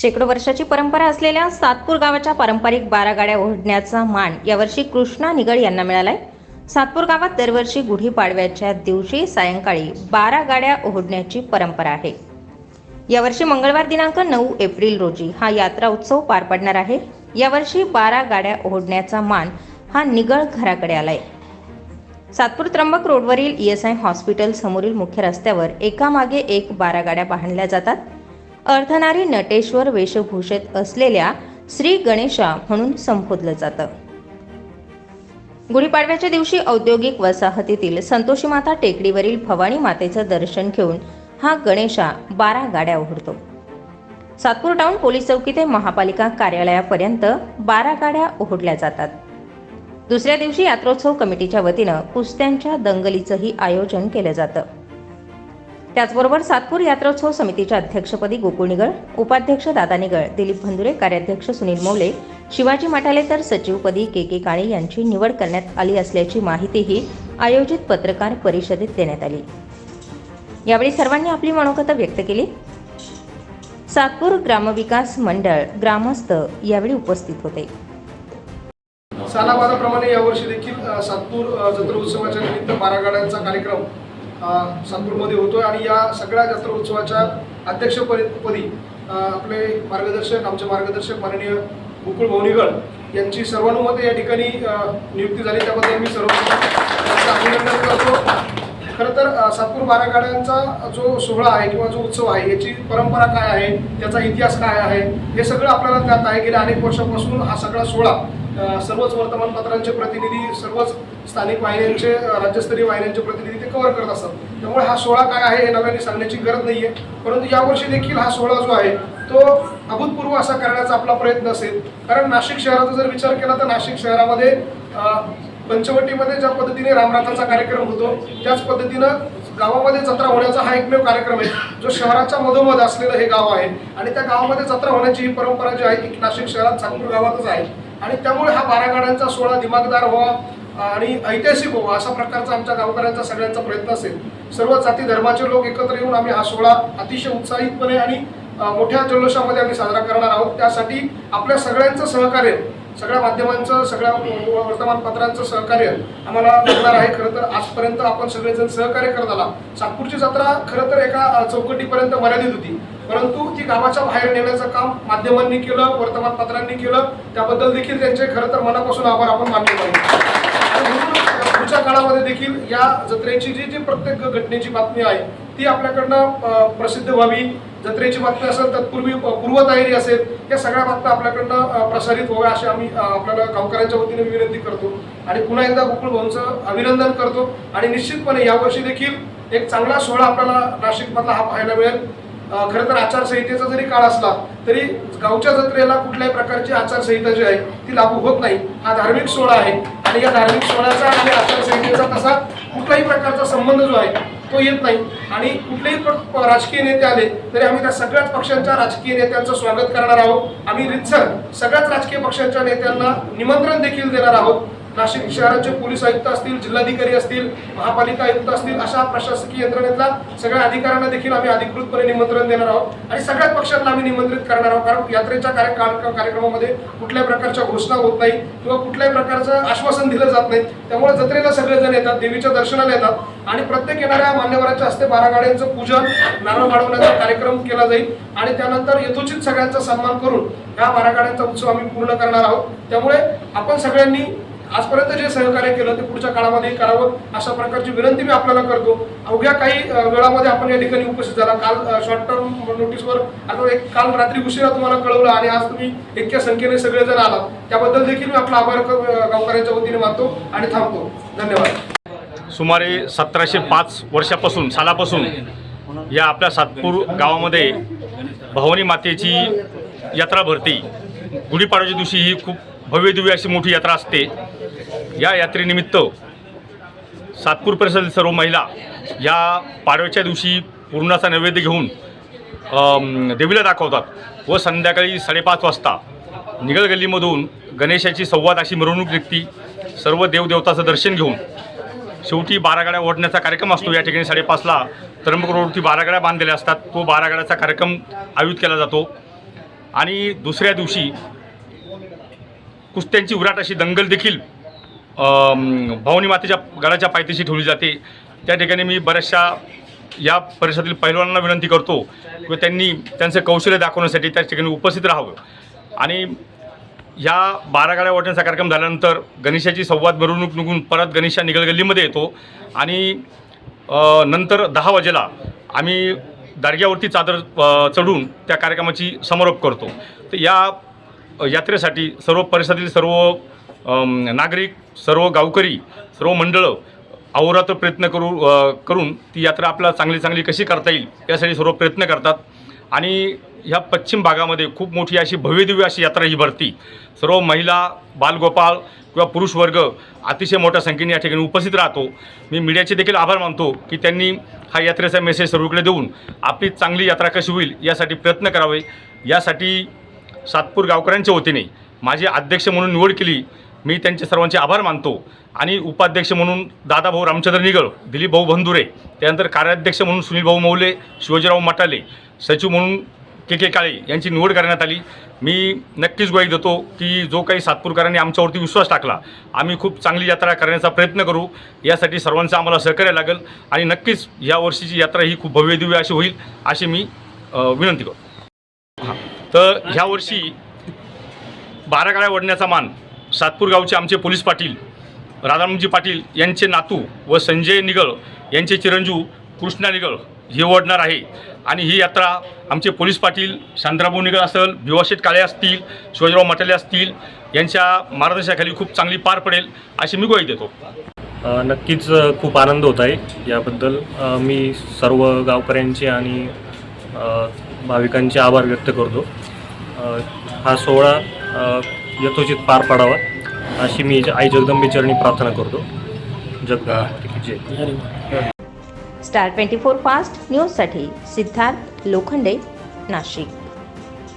शेकडो वर्षाची परंपरा असलेल्या सातपूर गावाच्या पारंपरिक बारा गाड्या ओढण्याचा मान यावर्षी कृष्णा निगड यांना मिळालाय. सातपूर गावात दरवर्षी गुढीपाडव्याच्या दिवशी सायंकाळी बारा गाड्या ओढण्याची परंपरा आहे. यावर्षी मंगळवार दिनांक नऊ एप्रिल रोजी हा यात्रा उत्सव पार पडणार आहे. यावर्षी बारा गाड्या ओढण्याचा मान हा निगळ घराकडे आलाय. सातपूर त्र्यंबक रोडवरील ई एस आय हॉस्पिटल समोरील मुख्य रस्त्यावर एकामागे एक बारा गाड्या पाहणल्या जातात. अर्थनारी नटेश्वर वेशभूषेत असलेल्या श्री गणेशा म्हणून संबोधलं जातं. गुढीपाडव्याच्या दिवशी औद्योगिक वसाहतीतील संतोषी माता टेकडीवरील भवानी मातेचं दर्शन घेऊन हा गणेशा बारा गाड्या ओढतो. सातपूर टाउन पोलीस चौकी ते महापालिका कार्यालयापर्यंत बारा गाड्या ओढल्या जातात. दुसऱ्या दिवशी यात्रोत्सव कमिटीच्या वतीनं कुस्त्यांच्या दंगलीचंही आयोजन केलं जातं. त्याचबरोबर सातपूर यात्रोत्सव समितीच्या अध्यक्षपदी गोकुळ निगळ उपाध्यक्ष दादा निगळ दिलीप भंदुरे कार्याध्यक्ष सुनील मौले शिवाजी मठाले तर सचिवपदी के के काळे यांची निवड करण्यात आली असल्याची माहितीही आयोजित पत्रकार परिषदेत देण्यात आली. यावेळी सर्वांनी आपली मनोगत व्यक्त केली. सातपूर ग्रामविकास मंडळ ग्रामस्थ यावेळी उपस्थित होते. सालाबादाप्रमाणे यावर्षी देखील सातपूर अ, उत्सवाच्या निमित्त बारा गाड्यांचा कार्यक्रम अ, सातपूरमध्ये होतोय आणि या सगळ्या जत्रा उत्सवाच्या अध्यक्षपदी आपले मार्गदर्शक आमचे मार्गदर्शक माननीय गोकुळ भवनिगळ यांची सर्वानुमते या ठिकाणी नियुक्ती झाली. त्याबद्दल मी सर्व त्यांचं अभिनंदन करतो. खरं तर सातपूर बारागाड्यांचा जो सोहळा आहे किंवा जो उत्सव आहे याची परंपरा काय आहे त्याचा इतिहास काय आहे हे सगळं आपल्याला त्यात आहे. गेल्या अनेक वर्षापासून हा सगळा सोहळा सर्वच वर्तमानपत्रांचे प्रतिनिधी सर्वच स्थानिक वाहिन्यांचे राज्यस्तरीय वाहिन्यांचे प्रतिनिधी ते कव्हर करत असतात. त्यामुळे हा सोहळा काय आहे हे नव्याने सांगण्याची गरज नाही आहे परंतु यावर्षी देखील हा सोहळा जो आहे तो अभूतपूर्व असा करण्याचा आपला प्रयत्न असेल. कारण नाशिक शहराचा जर विचार केला तर नाशिक शहरामध्ये पंचवटीमध्ये ज्या पद्धतीने रामराथाचा कार्यक्रम होतो त्याच पद्धतीनं गावामध्ये जत्रा होण्याचा हा एकमेव कार्यक्रम आहे जो शहराच्या मधोमध असलेलं हे गाव आहे. आणि त्या गावामध्ये जत्रा होण्याची ही परंपरा जी आहे ती नाशिक शहरात सातपूर गावातच आहे. आणि त्यामुळे हा बारा गाड्यांचा सोहळा दिमागदार व्हावा आणि ऐतिहासिक व्हावा अशा प्रकारचा आमच्या गावकऱ्यांचा सगळ्यांचा प्रयत्न असेल. सर्व जाती धर्माचे लोक एकत्र येऊन आम्ही हा सोहळा अतिशय उत्साहितपणे आणि मोठ्या जल्लोषामध्ये आम्ही साजरा करणार आहोत. त्यासाठी आपल्या सगळ्यांचं सहकार्य सगळ्या माध्यमांचं सगळ्या वर्तमानपत्रांचं सहकार्य आम्हाला लागणार आहे. खरं तर आजपर्यंत आपण सगळेजण सहकार्य करत आला. सातपूरची जत्रा खरं तर एका चौकटीपर्यंत मर्यादित होती. परंतु ती गावाच्या बाहेर नेण्याचं काम माध्यमांनी केलं वर्तमानपत्रांनी केलं त्याबद्दल देखील त्यांचे खरं तर मनापासून आभार आपण मानले पाहिजे. पुढच्या काळामध्ये देखील या जत्रेची जी जी प्रत्येक घटनेची बातमी आहे ती आपल्याकडनं प्रसिद्ध व्हावी. जत्रेची बातमी असेल तत्पूर्वी पूर्वतयारी असेल या सगळ्या बातम्या आपल्याकडनं प्रसारित व्हाव्या अशी आम्ही आपल्याला गावकऱ्यांच्या वतीने विनंती करतो. आणि पुन्हा एकदा गोकुळ भाऊंचं अभिनंदन करतो. आणि निश्चितपणे यावर्षी देखील एक चांगला सोहळा आपल्याला नाशिकमधला हा पाहायला मिळेल. खरं तर आचारसंहितेचा जरी काळ असला तरी गावच्या जत्रेला कुठल्याही प्रकारची आचारसंहिता जी आहे ती लागू होत नाही. हा धार्मिक सोहळा आहे. आणि या धार्मिक सोहळ्याचा आणि आचारसंहितेचा तसा कुठल्याही प्रकारचा संबंध जो आहे तो येत नाही. आणि कुठलेही राजकीय नेते आले तरी आम्ही त्या सगळ्याच पक्षांच्या राजकीय नेत्यांचं स्वागत करणार आहोत. आम्ही रितसर सगळ्याच राजकीय पक्षांच्या नेत्यांना निमंत्रण देखील देणार आहोत. नाशिक शहराचे पोलीस आयुक्त असतील जिल्हाधिकारी असतील महापालिका आयुक्त असतील अशा प्रशासकीय यंत्रणेतल्या सगळ्या अधिकाऱ्यांना देखील आम्ही अधिकृतपणे निमंत्रण देणार आहोत. आणि सगळ्याच पक्षांना आम्ही निमंत्रित करणार आहोत कारण यात्रेच्या कार्य कार्यक्रमामध्ये कुठल्याही प्रकारच्या घोषणा होत नाही किंवा कुठल्याही प्रकारचं आश्वासन दिलं जात नाही. त्यामुळे जत्रेला सगळेजण येतात देवीच्या दर्शनाला येतात. आणि प्रत्येक येणाऱ्या मान्यवरांच्या हस्ते बारा गाड्यांचं पूजन नारळ वाढवण्याचा कार्यक्रम केला जाईल. आणि त्यानंतर यथोचित सगळ्यांचा सन्मान करून या बारा गाड्यांचा उत्सव आम्ही पूर्ण करणार आहोत. त्यामुळे आपण सगळ्यांनी आजपर्यंत जे सहकार्य केलं ते पुढच्या काळामध्ये करावं अशा प्रकारची विनंती मी आपल्याला करतो. अवघ्या काही वेळामध्ये आपण या ठिकाणी उपस्थित झाला. काल शॉर्ट टर्म नोटीसवर आता एक काल रात्री उशिरा तुम्हाला कळवलं आणि आज तुम्ही इतक्या संख्येने सगळेजण आलात. त्याबद्दल देखील मी आपला आभार गावकऱ्यांच्या वतीने मानतो आणि थांबतो. धन्यवाद. सुमारे सतराशे पाच वर्षापासून सालापासून या आपल्या सातपूर गावामध्ये भवानी मातेची यात्रा भरते. गुढीपाडव्याच्या दिवशी ही खूप भव्य दिव्य अशी मोठी यात्रा असते. या यात्रेनिमित्त सातपूर परिसरातील सर्व महिला या पाडव्याच्या दिवशी पूर्णाचा नैवेद्य घेऊन देवीला दाखवतात व संध्याकाळी साडेपाच वाजता निगळ गल्लीमधून गणेशाची संवाद अशी मिरवणूक निघती. सर्व देवदेवताचं दर्शन घेऊन शेवटी बारागाड्या ओढण्याचा कार्यक्रम असतो. या ठिकाणी साडेपाचला त्र्यंबक रोडवरती बारागाड्या बांधलेल्या असतात. तो बारागाड्याचा कार्यक्रम आयोजित केला जातो. आणि दुसऱ्या दिवशी कुस्त्यांची उराट अशी दंगल देखील भवानी मातेच्या गडाच्या पायथ्याशी ठेवली जाते. त्या ठिकाणी मी बऱ्याचशा या परिसरातील पैलवानांना विनंती करतो की त्यांनी त्यांचं कौशल्य दाखवण्यासाठी त्या ठिकाणी उपस्थित राहावं. आणि ह्या बारा गाड्या वाटण्याचा कार्यक्रम झाल्यानंतर गणेशाची संवाद मिरवणूक निघून परत गणेशा निगल गल्लीमध्ये येतो. आणि नंतर दहा वाजेला आम्ही दार्ग्यावरती चादर चढून त्या कार्यक्रमाची समारोप करतो. तर या यात्रेसाठी सर्व परिसरातील सर्व नागरिक सर्व गावकरी सर्व मंडळं अहोरात्र प्रयत्न करू करून ती यात्रा आपल्याला चांगली चांगली कशी करता येईल यासाठी सर्व प्रयत्न करतात. आणि ह्या पश्चिम भागामध्ये खूप मोठी अशी भव्यदिव्य अशी यात्रा ही भरती. सर्व महिला बालगोपाळ किंवा पुरुष वर्ग अतिशय मोठ्या संख्येने या ठिकाणी उपस्थित राहतो. मी मीडियाचे देखील आभार मानतो की त्यांनी हा यात्रेचा मेसेज सर्वीकडे देऊन आपली चांगली यात्रा कशी होईल यासाठी प्रयत्न करावे. यासाठी सातपूर गावकऱ्यांच्या वतीने माझी अध्यक्ष म्हणून निवड केली. मी त्यांचे सर्वांचे आभार मानतो. आणि उपाध्यक्ष म्हणून दादाभाऊ रामचंद्र निगळ दिलीप भाऊ बंधुरे त्यानंतर कार्याध्यक्ष म्हणून सुनील भाऊ मौले शिवाजीराव मटाले सचिव म्हणून के के काळे यांची निवड करण्यात आली. मी नक्कीच ग्वाही देतो की जो काही सातपूरकरांनी आमच्यावरती विश्वास टाकला आम्ही खूप चांगली यात्रा करण्याचा प्रयत्न करू. यासाठी सर्वांचं आम्हाला सहकार्य लागेल आणि नक्कीच या वर्षीची यात्रा ही खूप भव्यदिव्य अशी होईल अशी मी विनंती करतो. हां. तर ह्या वर्षी बारा गाड्या ओढण्याचा मान सातपूर गावचे आमचे पोलीस पाटील राधारामजी पाटील यांचे नातू व संजय निगळ यांचे चिरंजीव कृष्णा निगळ हे ओढणार आहे. आणि ही यात्रा आमचे पोलीस पाटील शांतराभाऊ निगळ असेल भिवाशेट काळे असतील शिवाजीराव मटाले असतील यांच्या मार्गदर्शनाखाली खूप चांगली पार पडेल अशी मी ग्वाही देतो. नक्कीच खूप आनंद होत आहे याबद्दल. मी सर्व गावकऱ्यांचे आणि भाविकांचे आभार व्यक्त करतो. हा सोहळा यथोचित पार पाडावा. अशी मी आई जगदंबे चरणी प्रार्थना करतो. जगदंबे जय. स्टार ट्वेंटी फोर फास्ट न्यूजसाठी सिद्धार्थ लोखंडे नाशिक.